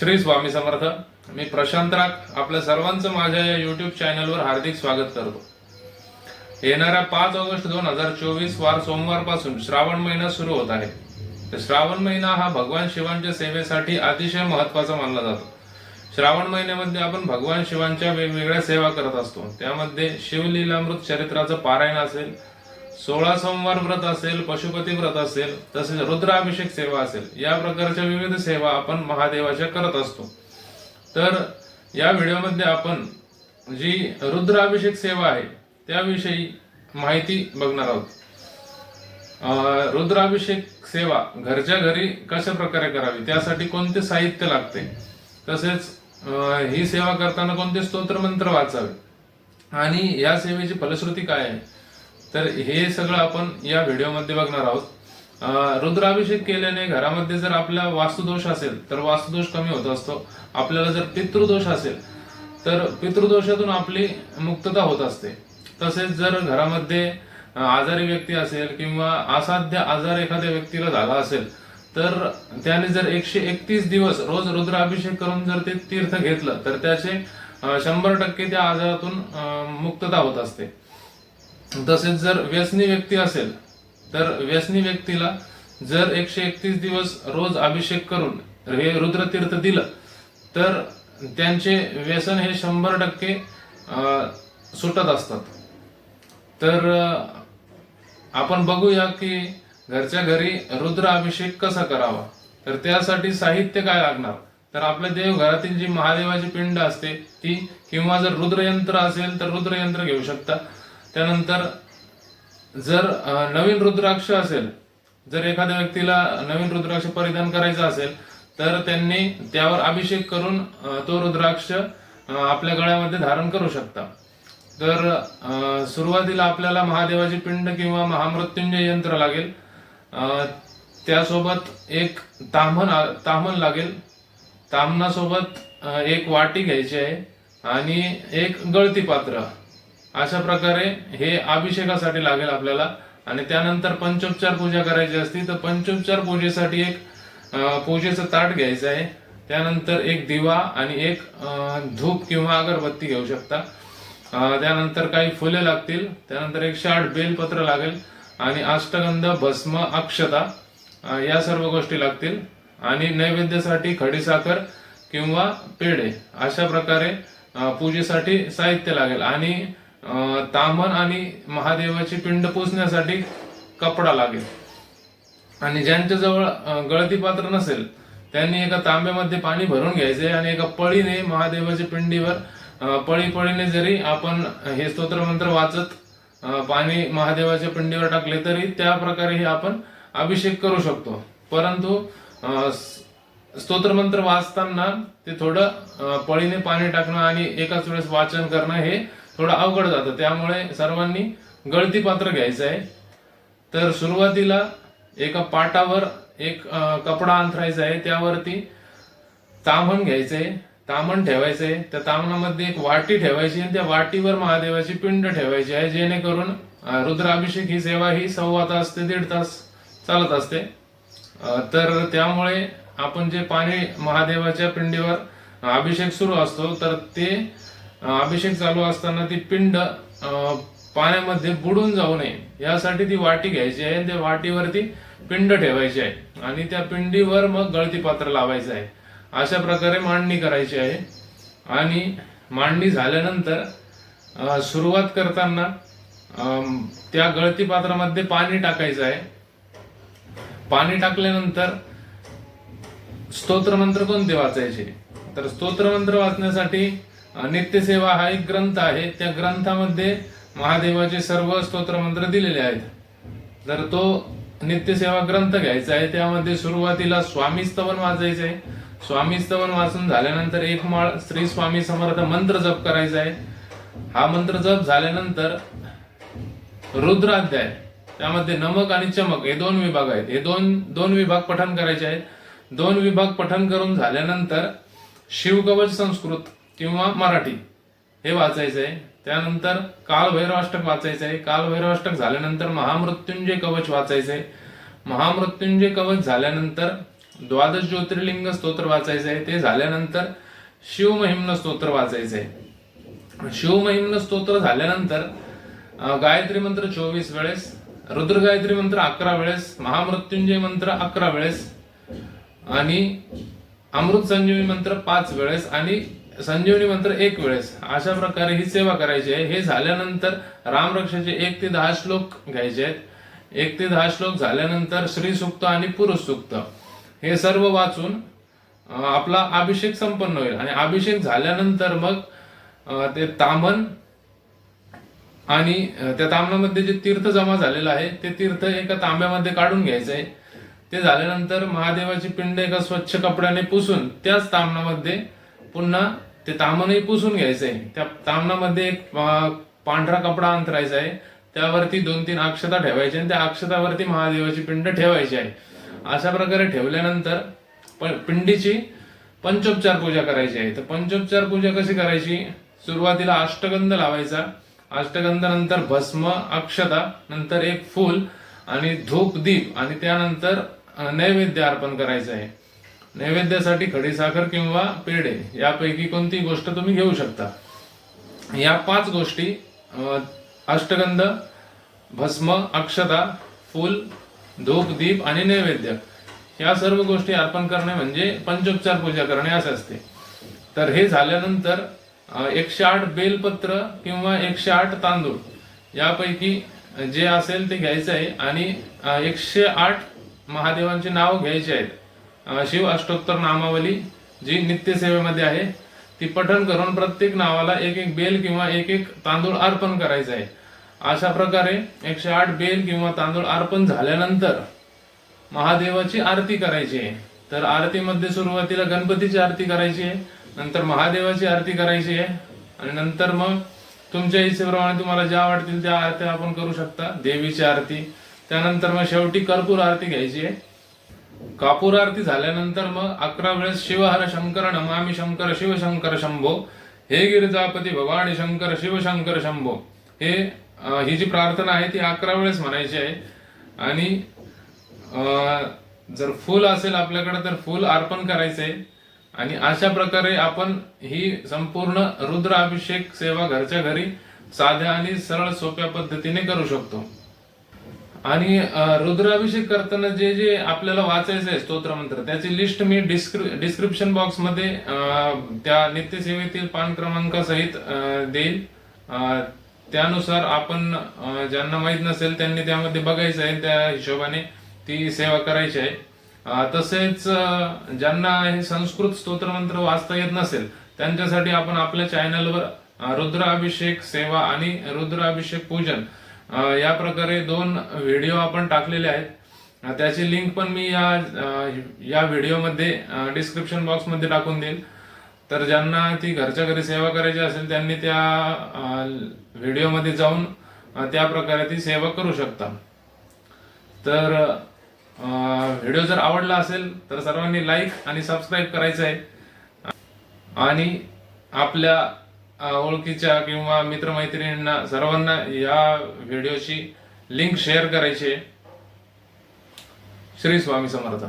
श्री स्वामी समर्थ. मी प्रशांत राग. आपल्या सर्वांचं माझ्या या युट्यूब चॅनलवर हार्दिक स्वागत करतो. येणाऱ्या पाच ऑगस्ट दोन हजार चोवीस वार सोमवारपासून श्रावण महिना सुरू होत आहे. तर श्रावण महिना हा भगवान शिवांच्या सेवेसाठी अतिशय महत्त्वाचा मानला जातो. श्रावण महिन्यामध्ये आपण भगवान शिवांच्या वेगवेगळ्या सेवा करत असतो. त्यामध्ये शिवलीलामृत चरित्राचं पारायण असेल सोळा सोमवार व्रत असेल पशुपती व्रत असेल तसेच रुद्राभिषेक सेवा असेल या प्रकारच्या विविध सेवा आपण महादेवाच्या करत असतो. तर या व्हिडिओमध्ये आपण जी रुद्राभिषेक सेवा आहे त्याविषयी माहिती बघणार आहोत. अं, रुद्राभिषेक सेवा घरच्या घरी कशा प्रकारे करावी त्यासाठी कोणते साहित्य लागते? तसेच ही सेवा करताना कोणते स्तोत्र मंत्र वाचावे? आणि या सेवेची फलश्रुती काय आहे? तर हे सगळं आपण या व्हिडिओमध्ये बघणार आहोत. रुद्राभिषेक केल्याने घरामध्ये जर आपला वास्तुदोष असेल तर वास्तुदोष कमी होत असतो. आपल्याला जर पितृदोष असेल तर पितृदोषातून आपली मुक्तता होत असते. तसेच जर घरामध्ये आजारी व्यक्ती असेल किंवा असाध्य आजार एखाद्या व्यक्तीला झाला असेल तर त्याने जर एकशे एकतीस दिवस रोज रुद्राभिषेक करून जर ते तीर्थ घेतलं तर त्याचे शंभर टक्के त्या आजारातून मुक्तता होत असते. तसेच जर व्यसनी व्यक्ती असेल तर व्यसनी व्यक्तीला जर एकशे एकतीस दिवस रोज अभिषेक करून हे रुद्रतीर्थ दिलं तर त्यांचे व्यसन हे शंभर टक्के सुटत असतात. तर आपण बघूया की घरच्या घरी रुद्र अभिषेक कसा करावा? तर त्यासाठी साहित्य काय लागणार? तर आपल्या देवघरातील जी महादेवाची पिंड असते ती किंवा जर रुद्रयंत्र असेल तर रुद्रयंत्र घेऊ शकता. त्यानंतर जर नवीन रुद्राक्ष असेल जर एखाद्या व्यक्तीला नवीन रुद्राक्ष परिधान करायचा असेल तर त्यांनी त्यावर अभिषेक करून तो रुद्राक्ष आपल्या गळ्यामध्ये धारण करू शकता. तर सुरुवातीला आपल्याला महादेवाची पिंड किंवा महामृत्युंजय यंत्र लागेल. त्यासोबत एक ताम्हण ताम्हण लागेल. तामणासोबत एक वाटी घ्यायची आहे आणि एक गळती पात्र. अशा प्रकारे हे अभिषेकासाठी लागेल आपल्याला. आणि त्यानंतर पंचोपचार पूजा करायची असती तर पंचोपचार पूजेसाठी एक पूजेचं ताट घ्यायचं आहे. त्यानंतर एक दिवा आणि एक धूप किंवा अगरबत्ती घेऊ शकता. त्यानंतर काही फुले लागतील त्यानंतर एक शाट बेलपत्र लागेल आणि अष्टगंध भस्म अक्षता या सर्व गोष्टी लागतील. आणि नैवेद्यासाठी खडीसाखर किंवा पेढे अशा प्रकारे पूजेसाठी साहित्य लागेल. आणि अं, आणि महादेवाची पिंड पुसण्यासाठी कपडा लागेल. आणि ज्यांच्याजवळ गळती पात्र नसेल त्यांनी एका तांब्यामध्ये पाणी भरून घ्यायचे आणि एका पळीने महादेवाच्या पिंडीवर पळी पळीने जरी आपण हे स्तोत्रमंत्र वाचत पाणी महादेवाच्या पिंडीवर टाकले तरी त्या प्रकारे हे आपण अभिषेक करू शकतो. परंतु स्तोत्रमंत्र वाचताना ते थोडं पळीने पाणी टाकणं आणि एकाच वेळेस वाचन करणं हे थोडं अवघड जातं. त्यामुळे सर्वांनी गळती पात्र घ्यायचं आहे. तर सुरुवातीला एका पाटावर एक कपडा अंथरायचा आहे. त्यावरती ताम्हण घ्यायचंय ठेवायचं ठेवायचंय त्या तामणामध्ये एक वाटी ठेवायची आणि त्या वाटीवर महादेवाची पिंड ठेवायची आहे जेणेकरून रुद्राभिषेक ही सेवा ही सव्वा तास ते दीड तास चालत असते. तर त्यामुळे आपण जे पाणी महादेवाच्या पिंडीवर अभिषेक सुरू असतो तर ते अभिषेक चालू असताना ती पिंड पाण्यामध्ये बुडून जाऊ नये. यासाठी ती वाटी घ्यायची आहे त्या वाटीवरती पिंड ठेवायची आहे. आणि त्या पिंडीवर मग गळती पात्र लावायचं आहे. अशा प्रकारे मांडणी करायची आहे. आणि मांडणी झाल्यानंतर सुरुवात करताना त्या गळती पात्रामध्ये पाणी टाकायचं आहे. पाणी टाकल्यानंतर स्तोत्रमंत्र कोणते वाचायचे? तर स्तोत्रमंत्र वाचण्यासाठी नित्यसेवा हा एक ग्रंथ आहे. त्या ग्रंथामध्ये महादेवाचे सर्व स्तोत्रमंत्र दिलेले आहेत. तर तो नित्यसेवा ग्रंथ घ्यायचा आहे त्यामध्ये सुरुवातीला स्वामी स्तवन वाचायचं आहे. स्वामी स्तवन वाचून झाल्यानंतर एक माळ श्री स्वामी समर्थ मंत्र जप करायचा आहे. हा मंत्र जप झाल्यानंतर रुद्राध्याय त्यामध्ये नमक आणि चमक हे दोन विभाग आहेत. हे दोन दोन विभाग पठन करायचे आहेत. दोन विभाग पठन करून झाल्यानंतर शिवकवच संस्कृत किंवा मराठी. हे वाचायचं आहे त्यानंतर कालभैरवाष्टक वाचायचं आहे कालभैरवाष्टक झाल्यानंतर महामृत्युंजय कवच वाचायचं आहे महामृत्युंजय कवच झाल्यानंतर द्वादश ज्योतिर्लिंग स्तोत्र वाचायचं आहे ते झाल्यानंतर शिवमहिम्न स्तोत्र वाचायचं आहे शिवमहिम्न स्तोत्र झाल्यानंतर गायत्री मंत्र चोवीस वेळेस रुद्र गायत्री मंत्र अकरा वेळेस महामृत्युंजय मंत्र अकरा वेळेस आणि अमृत संजीवी मंत्र पाच वेळेस आणि संजीवनी मंत्र एक वेळेस. अशा प्रकारे ही सेवा करायची आहे. हे झाल्यानंतर रामरक्षाचे एक ते दहा श्लोक घ्यायचे आहेत. एक ते दहा श्लोक झाल्यानंतर श्री सुक्त आणि पुरुष सुक्त. हे सर्व वाचून आपला अभिषेक संपन्न होईल. आणि अभिषेक झाल्यानंतर मग ते तामन आणि त्या तांबण्यामध्ये जे तीर्थ जमा झालेलं आहे ते तीर्थ एका तांब्यामध्ये काढून घ्यायचं आहे. ते झाल्यानंतर महादेवाची पिंड एका स्वच्छ कपड्याने पुसून त्याच तांबणामध्ये पुन्हा ते तामनही पुसून घ्यायचं आहे त्या तामणामध्ये एक पांढरा कपडा अंतरायचा आहे त्यावरती दोन तीन अक्षता ठेवायची आणि त्या अक्षतावरती महादेवाची पिंड ठेवायची आहे. अशा प्रकारे ठेवल्यानंतर प- पिंडीची पंचोपचार पूजा करायची आहे. तर पंचोपचार पूजा कशी करायची? सुरुवातीला अष्टगंध लावायचा. अष्टगंध नंतर भस्म अक्षता नंतर एक फूल आणि धूप दीप आणि त्यानंतर नैवेद्य अर्पण करायचं आहे नैवेद्यासाठी खडीसाखर किंवा पेढे यापैकी कोणती गोष्ट तुम्ही घेऊ शकता? या पाच गोष्टी अष्टगंध भस्म अक्षता फूल धूप दीप आणि नैवेद्य. या सर्व गोष्टी अर्पण करणे म्हणजे पंचोपचार पूजा करणे असे असते. तर हे झाल्यानंतर एकशे आठ बेलपत्र किंवा एकशे आठ तांदूळ यापैकी जे असेल ते घ्यायचं आहे आणि एकशे आठ महादेवांची नाव घ्यायची आहेत. शिव अष्टोत्तर नामावली जी नित्यसेवेमध्ये आहे ती पठण करून प्रत्येक नावाला एक एक बेल किंवा एक एक तांदूळ अर्पण करायचं आहे. अशा प्रकारे एकशे आठ बेल किंवा तांदूळ अर्पण झाल्यानंतर महादेवाची आरती करायची आहे. तर आरतीमध्ये सुरुवातीला गणपतीची आरती करायची आहे नंतर महादेवाची आरती करायची आहे आणि नंतर मग तुमच्या इच्छेप्रमाणे तुम्हाला ज्या वाटतील त्या आरत्या आपण करू शकता देवीची आरती. त्यानंतर मग शेवटी कर्पूर आरती घ्यायची आहे. कापूर आरती झाल्यानंतर मग अकरा वेळेस शिवहर शंकर नमामी शंकर शिवशंकर शंभो. हे गिरिजापती भवानी शंकर शिवशंकर शंभो. हे ही जी प्रार्थना आहे ती अकरा वेळेस म्हणायची आहे. आणि जर फूल असेल आपल्याकडे तर फूल अर्पण करायचंय आणि अशा प्रकारे आपण ही संपूर्ण रुद्र अभिषेक सेवा घरच्या घरी साध्या आणि सरळ सोप्या पद्धतीने करू शकतो. आणि रुद्राभिषेक करताना जे जे आपल्याला वाचायचं आहे स्तोत्रमंत्र त्याची लिस्ट मी डिस्क्रि डिस्क्रिप्शन बॉक्समध्ये त्या नित्यसेवेतील पान क्रमांकासहित देईल. त्यानुसार आपण ज्यांना माहीत नसेल त्यांनी त्यामध्ये बघायचं आहे त्या हिशोबाने ती सेवा करायची आहे. तसेच ज्यांना हे संस्कृत स्तोत्रमंत्र वाचता येत नसेल त्यांच्यासाठी आपण आपल्या चॅनलवर रुद्राभिषेक सेवा आणि रुद्राभिषेक पूजन या प्रकारे दोन व्हिडिओ आपण टाकलेले आहेत. त्याची लिंक पण मी या या व्हिडिओमध्ये डिस्क्रिप्शन बॉक्समध्ये टाकून देईल तर ज्यांना ती घरच्या घरी सेवा करायची असेल त्यांनी त्या व्हिडिओमध्ये जाऊन त्या प्रकारे ती सेवा करू शकता. तर व्हिडिओ जर आवडला असेल तर सर्वांनी लाईक आणि सबस्क्राईब करायचं आहे. आणि आपल्या ओळखीच्या किंवा मित्रमैत्रिणींना सर्वांना या व्हिडिओची लिंक शेअर करायची आहे. श्री स्वामी समर्थ.